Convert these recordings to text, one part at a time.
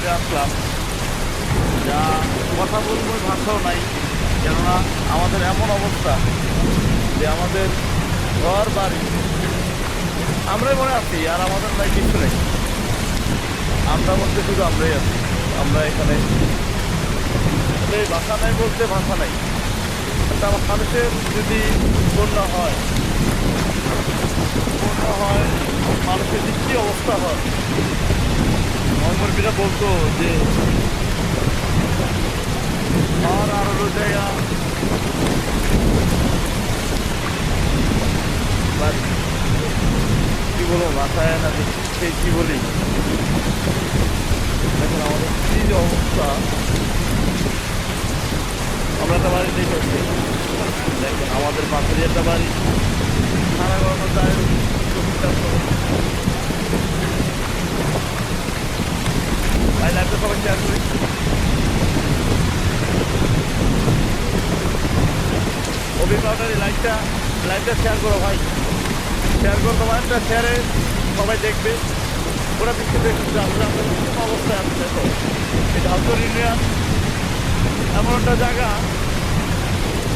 বাইরে আসলাম যা কথা বলব ভাষাও নাই, কেননা আমাদের এমন অবস্থা যে আমাদের ঘর, বাড়ি, আমরাই মনে আছি, আর আমাদের নাই কিছু নেই। আমরা বলতে শুধু আমরাই আছি, আমরা এখানে আসলে ভাষা নাই বলতে ভাষা নাই। একটা মানুষের যদি বন্যা হয় বন্যা হয়, মানুষের যে কী অবস্থা হয় মহামুরবিরা বলতো যে আর আরও জায়গা কি বলব মাথায় না দেখতে কি বলি দেখুন আমাদের কি যে অবস্থা আমরা একটা বাড়ি দেখেছি দেখুন আমাদের পাশেরই একটা বাড়ি সারা গরম যায় ভাই সবাই শেয়ার করি লাইভটা শেয়ার করো ভাই। শেয়ার করো তোমার একটা শেয়ারে সবাই দেখবে। ওরা দেখতে দেখতে আসলে আমাদের কোন অবস্থায় আছে দেখো। এই ঢালতর ইউনিয়ন এমন একটা জায়গা।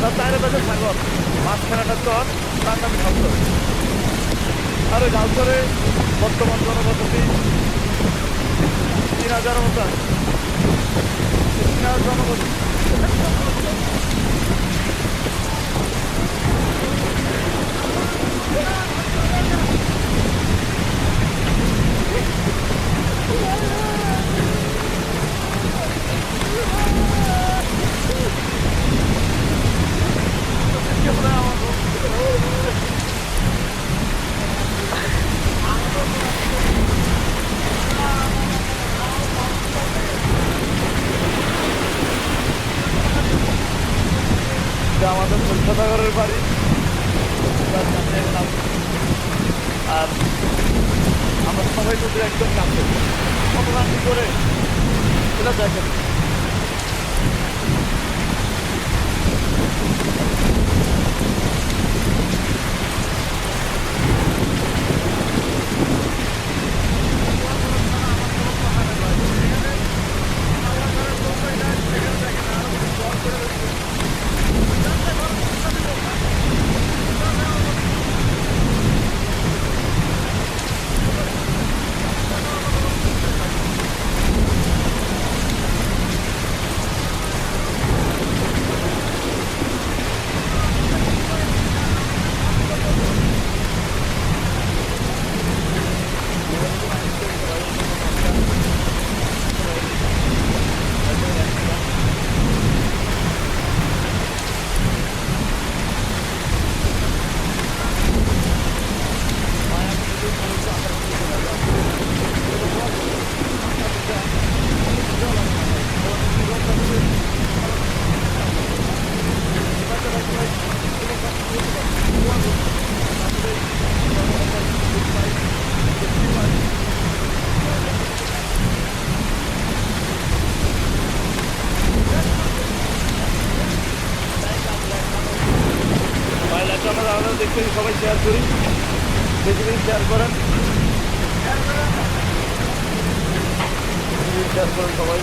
তার চারে পাশে সাগর। মাঝখানাটা চর তার নামে ঢালতর আর ওই ঢালতরে বর্তমান জনবসতি তিন হাজার মতো আছে। তিন এটা আমাদের সদাগরের বাড়ি। আর আমরা সবাই তোদের একদম কাছে। কত রাত্রি করে এটা দেখেন লাইভটা দেখতে সবাই শেয়ার করি। বেশি বেশি শেয়ার করেন। শেয়ার করেন সবাই।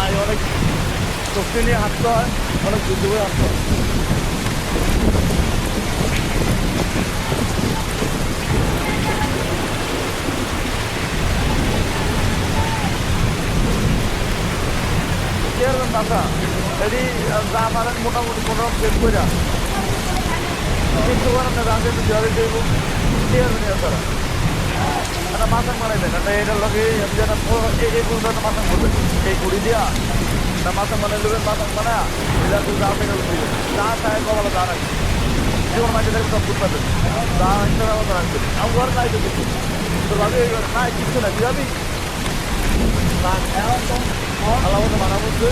আর অনেক শক্তি নিয়ে হাঁটতে হয়, অনেক যুদ্ধ করে হাঁটতে হয়। দাদা এটি যা পারেন মোটামুটি কোনো চেক করে কিন্তু না রাগে একটু জলে দেবো। চেয়ারম্যান তারা। একটা মাথাং বানাইবেন একটা এটার লগে আমি যেন এই পুরোটা একটা মাথাং করবেন এই কুড়ি দিয়া একটা মাথাং বানাই দেবেন মাথাং বানা এটা তুই যা পেয়ে উঠবেন যা চায় কপালে যা রাখবেন। জীবন মাঝে দেখবেন সব বুঝ পাবেন যা একটা মতো রাখবেন আমার ঘর নাই তো কিছু। তো ঘরে নাই কিছু না বুঝাবি আল্লাহ মতো মানা বলছে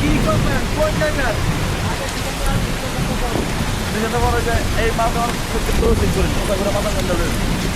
কি করবেন কোন জায়গায় যেটা বলা যায় এই মাছ আমার প্রসেস করে চিন্তা করে মাথা গন্ডা এগুলো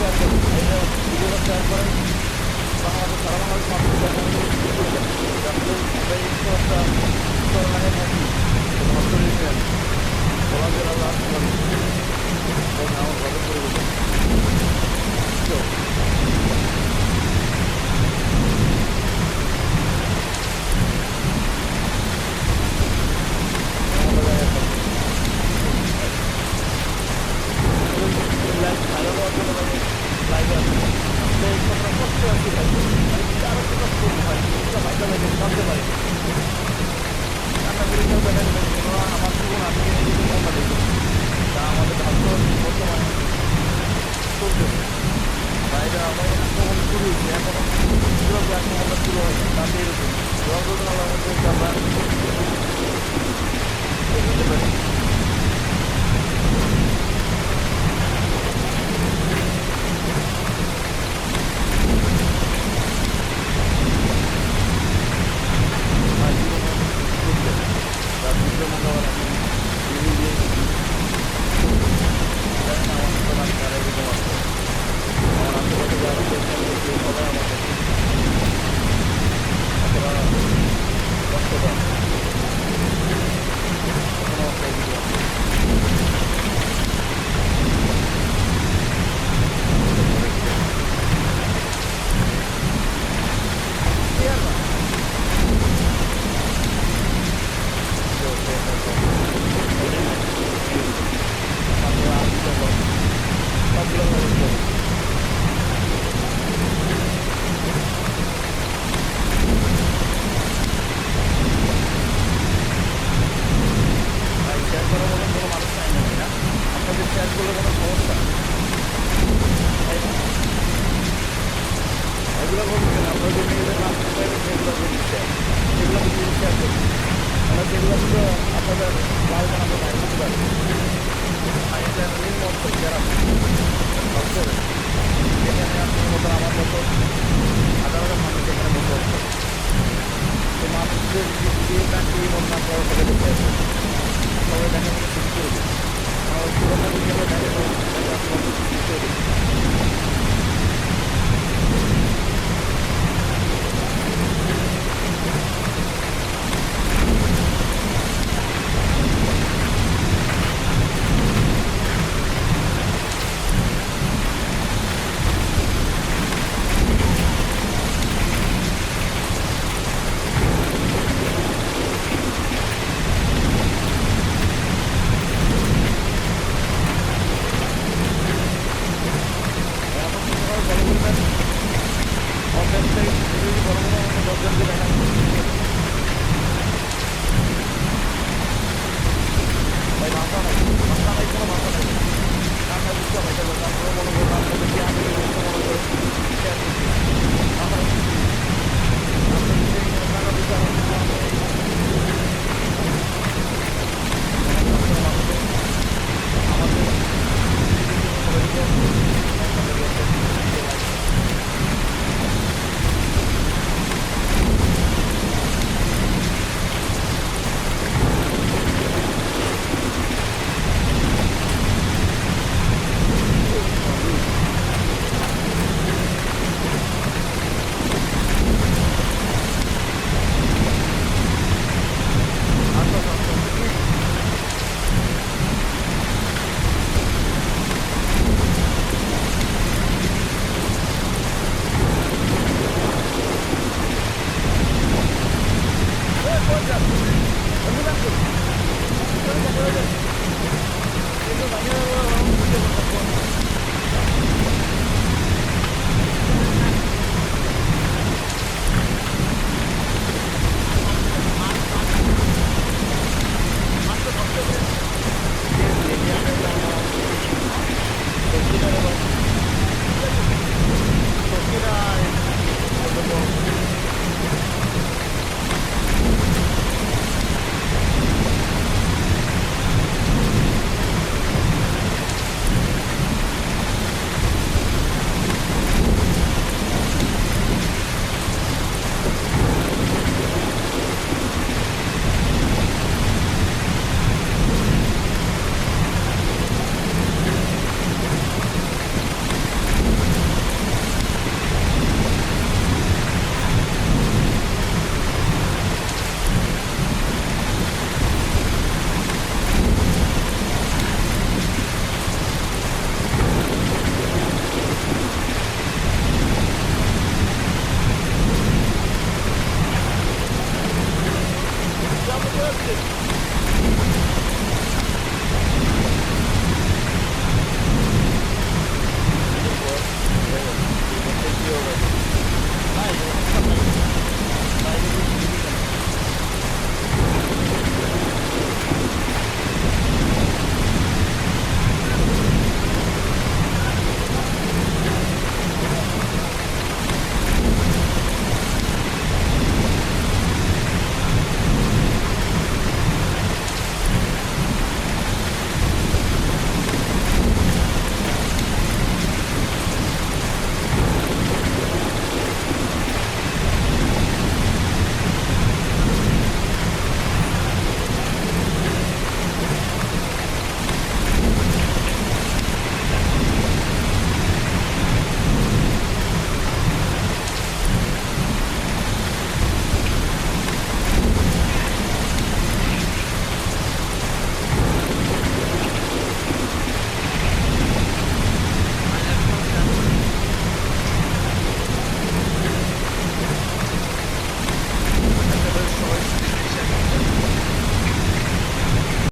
শেয়ার করুন ভিডিওটা শেয়ার করেন বাংলাদেশ সারা বাংলাদেশ মানুষ করোনায় থাকি নষ্ট হয়েছেন বলা যায় আল্লাহ আমার ঘরে পরিবর্তন দশজনকে দেখা 안녕하세요.